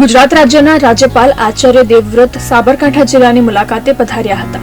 ગુજરાત રાજ્યના રાજ્યપાલ આચાર્ય દેવવ્રત સાબરકાંઠા જિલ્લાની મુલાકાતે પધાર્યા હતા,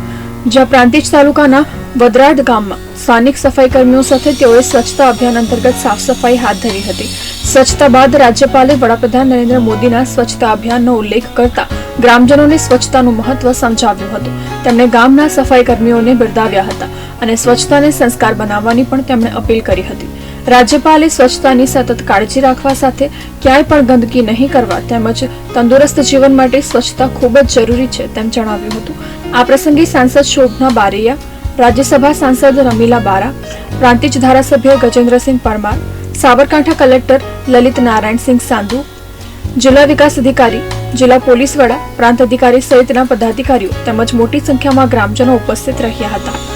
જ્યાં પ્રાંતિજ તાલુકાના વદરાડ ગામમાં સ્થાનિક સફાઈ કર્મીઓ સાથે તેઓએ સ્વચ્છતા અભિયાન અંતર્ગત સાફ સફાઈ હાથ ધરી હતી. સ્વચ્છતા બાદ રાજ્યપાલે વડાપ્રધાન નરેન્દ્ર મોદીના સ્વચ્છતા અભિયાનનો ઉલ્લેખ કરતા ગ્રામજનોને સ્વચ્છતાનું મહત્વ સમજાવ્યું હતું. તેમણે ગામના સફાઈ કર્મીઓને બિરદાવ્યા હતા અને સ્વચ્છતાને સંસ્કાર બનાવવાની પણ તેમણે અપીલ કરી હતી. રાજ્યપાલે સ્વચ્છતાની સતત કાળજી રાખવા સાથે ક્યાંય પણ ગંદકી નહીં કરવા તેમજ તંદુરસ્ત જીવન માટે સ્વચ્છતા ખૂબ જ જરૂરી છે તેમ જણાવ્યું હતું. આ પ્રસંગે સાંસદ શોભના બારૈયા, રાજ્યસભા સાંસદ રમીલા બારા, પ્રાંતિજ ધારાસભ્ય ગજેન્દ્રસિંહ પરમાર, સાબરકાંઠા કલેક્ટર લલિત નારાયણસિંહ સાંધુ, જિલ્લા વિકાસ અધિકારી, જિલ્લા પોલીસ વડા, પ્રાંત અધિકારી સહિતના પદાધિકારીઓ તેમજ મોટી સંખ્યામાં ગ્રામજનો ઉપસ્થિત રહ્યા હતા.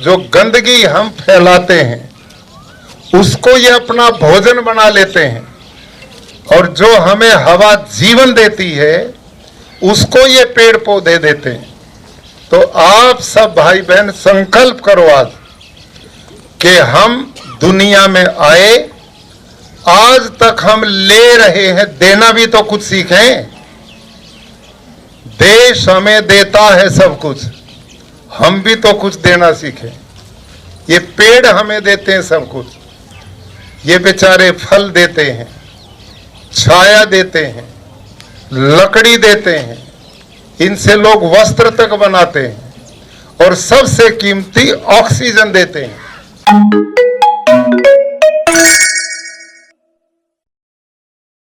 जो गंदगी हम फैलाते हैं, उसको ये अपना भोजन बना लेते हैं। और जो हमें हवा जीवन देती है, उसको ये पेड़ पौधे देते हैं। तो आप सब भाई बहन संकल्प करो आज कि हम दुनिया में आए, आज तक हम ले रहे हैं, देना भी तो कुछ सीखें। देश हमें देता है सब कुछ। हम भी तो कुछ देना सीखे। ये पेड़ हमें देते हैं सब कुछ। ये बेचारे फल देते हैं, छाया देते हैं, लकड़ी देते हैं, इनसे लोग वस्त्र तक बनाते हैं और सबसे कीमती ऑक्सीजन देते हैं।